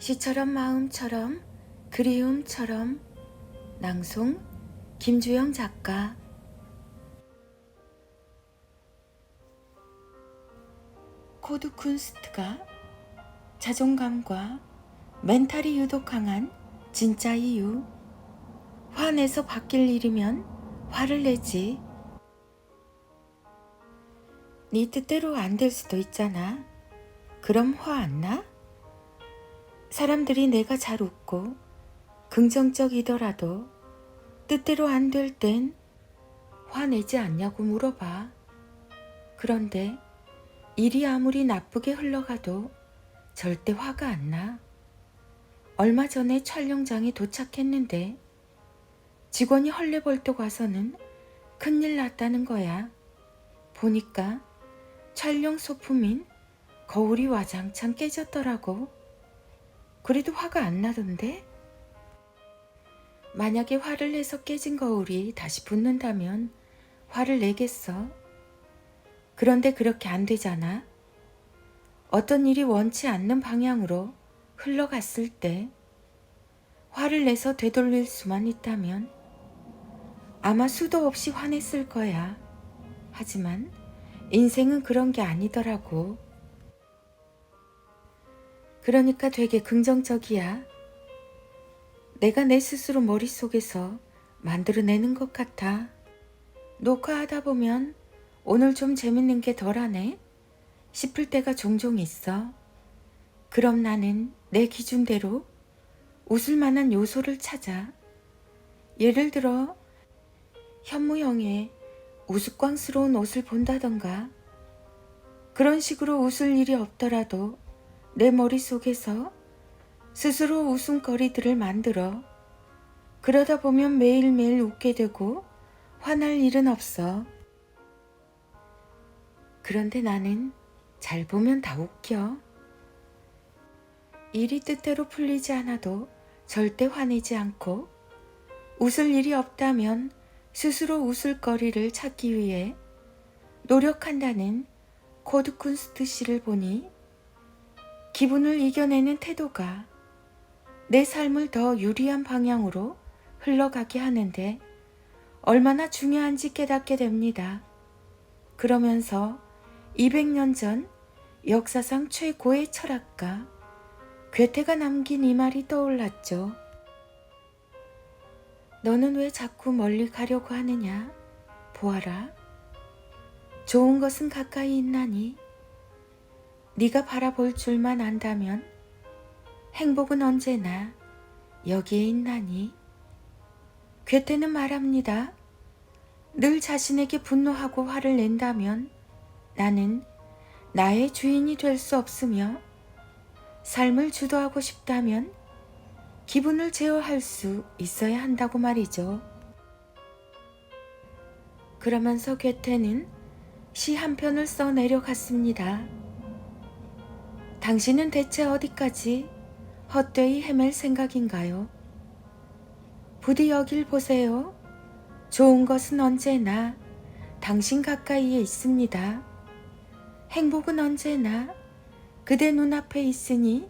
시처럼 마음처럼 그리움처럼. 낭송 김주영 작가. 코드 쿤스트가 자존감과 멘탈이 유독 강한 진짜 이유. 화내서 바뀔 일이면 화를 내지. 네 뜻대로 안 될 수도 있잖아. 그럼 화 안 나? 사람들이 내가 잘 웃고 긍정적이더라도 뜻대로 안 될 땐 화내지 않냐고 물어봐. 그런데 일이 아무리 나쁘게 흘러가도 절대 화가 안 나. 얼마 전에 촬영장에 도착했는데 직원이 헐레벌떡 와서는 큰일 났다는 거야. 보니까 촬영 소품인 거울이 와장창 깨졌더라고. 그래도 화가 안 나던데? 만약에 화를 내서 깨진 거울이 다시 붙는다면 화를 내겠어. 그런데 그렇게 안 되잖아. 어떤 일이 원치 않는 방향으로 흘러갔을 때 화를 내서 되돌릴 수만 있다면 아마 수도 없이 화냈을 거야. 하지만 인생은 그런 게 아니더라고. 그러니까 되게 긍정적이야. 내가 내 스스로 머릿속에서 만들어내는 것 같아. 녹화하다 보면 오늘 좀 재밌는 게 덜하네 싶을 때가 종종 있어. 그럼 나는 내 기준대로 웃을 만한 요소를 찾아. 예를 들어 현무형의 우스꽝스러운 옷을 본다던가 그런 식으로 웃을 일이 없더라도 내 머릿속에서 스스로 웃음거리들을 만들어 그러다 보면 매일매일 웃게 되고 화날 일은 없어. 그런데 나는 잘 보면 다 웃겨. 일이 뜻대로 풀리지 않아도 절대 화내지 않고 웃을 일이 없다면 스스로 웃을 거리를 찾기 위해 노력한다는 코드쿤스트 씨를 보니 기분을 이겨내는 태도가 내 삶을 더 유리한 방향으로 흘러가게 하는데 얼마나 중요한지 깨닫게 됩니다. 그러면서 200년 전 역사상 최고의 철학가 괴테가 남긴 이 말이 떠올랐죠. 너는 왜 자꾸 멀리 가려고 하느냐? 보아라. 좋은 것은 가까이 있나니 네가 바라볼 줄만 안다면 행복은 언제나 여기에 있나니 괴테는 말합니다. 늘 자신에게 분노하고 화를 낸다면 나는 나의 주인이 될 수 없으며 삶을 주도하고 싶다면 기분을 제어할 수 있어야 한다고 말이죠. 그러면서 괴테는 시 한 편을 써 내려갔습니다. 당신은 대체 어디까지 헛되이 헤맬 생각인가요? 부디 여길 보세요. 좋은 것은 언제나 당신 가까이에 있습니다. 행복은 언제나 그대 눈앞에 있으니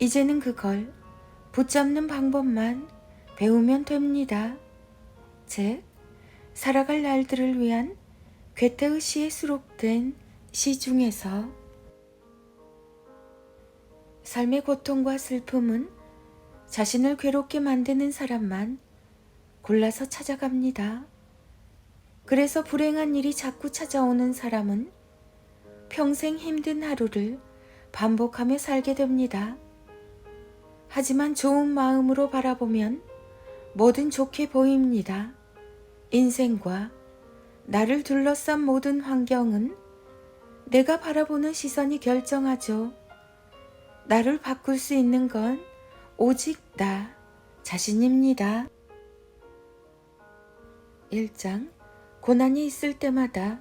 이제는 그걸 붙잡는 방법만 배우면 됩니다. 즉, 살아갈 날들을 위한 괴테의 시에 수록된 시 중에서 삶의 고통과 슬픔은 자신을 괴롭게 만드는 사람만 골라서 찾아갑니다. 그래서 불행한 일이 자꾸 찾아오는 사람은 평생 힘든 하루를 반복하며 살게 됩니다. 하지만 좋은 마음으로 바라보면 뭐든 좋게 보입니다. 인생과 나를 둘러싼 모든 환경은 내가 바라보는 시선이 결정하죠. 나를 바꿀 수 있는 건 오직 나 자신입니다. 1장 고난이 있을 때마다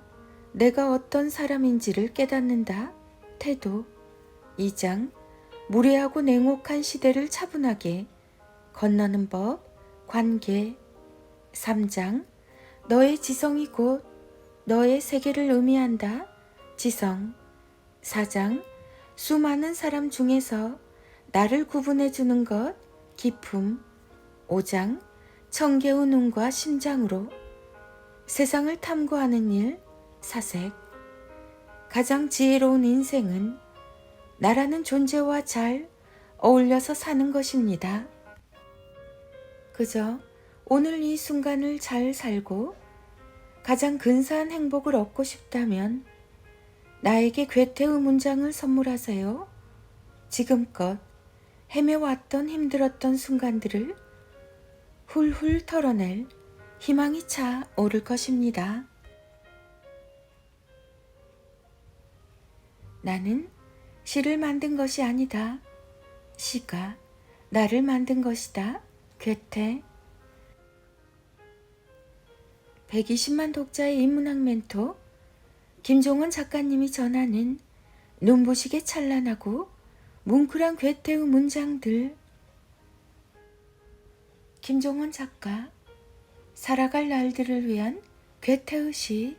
내가 어떤 사람인지를 깨닫는다. 태도 2장 무례하고 냉혹한 시대를 차분하게 건너는 법 관계 3장 너의 지성이 곧 너의 세계를 의미한다. 지성 4장 수많은 사람 중에서 나를 구분해 주는 것, 기품, 오장, 청개우 눈과 심장으로 세상을 탐구하는 일, 사색. 가장 지혜로운 인생은 나라는 존재와 잘 어울려서 사는 것입니다. 그저 오늘 이 순간을 잘 살고 가장 근사한 행복을 얻고 싶다면 나에게 괴테의 문장을 선물하세요. 지금껏 헤매왔던 힘들었던 순간들을 훌훌 털어낼 희망이 차 오를 것입니다. 나는 시를 만든 것이 아니다. 시가 나를 만든 것이다. 괴테 120만 독자의 인문학 멘토 김종원 작가님이 전하는 눈부시게 찬란하고 뭉클한 괴테의 문장들. 김종원 작가 살아갈 날들을 위한 괴테의 시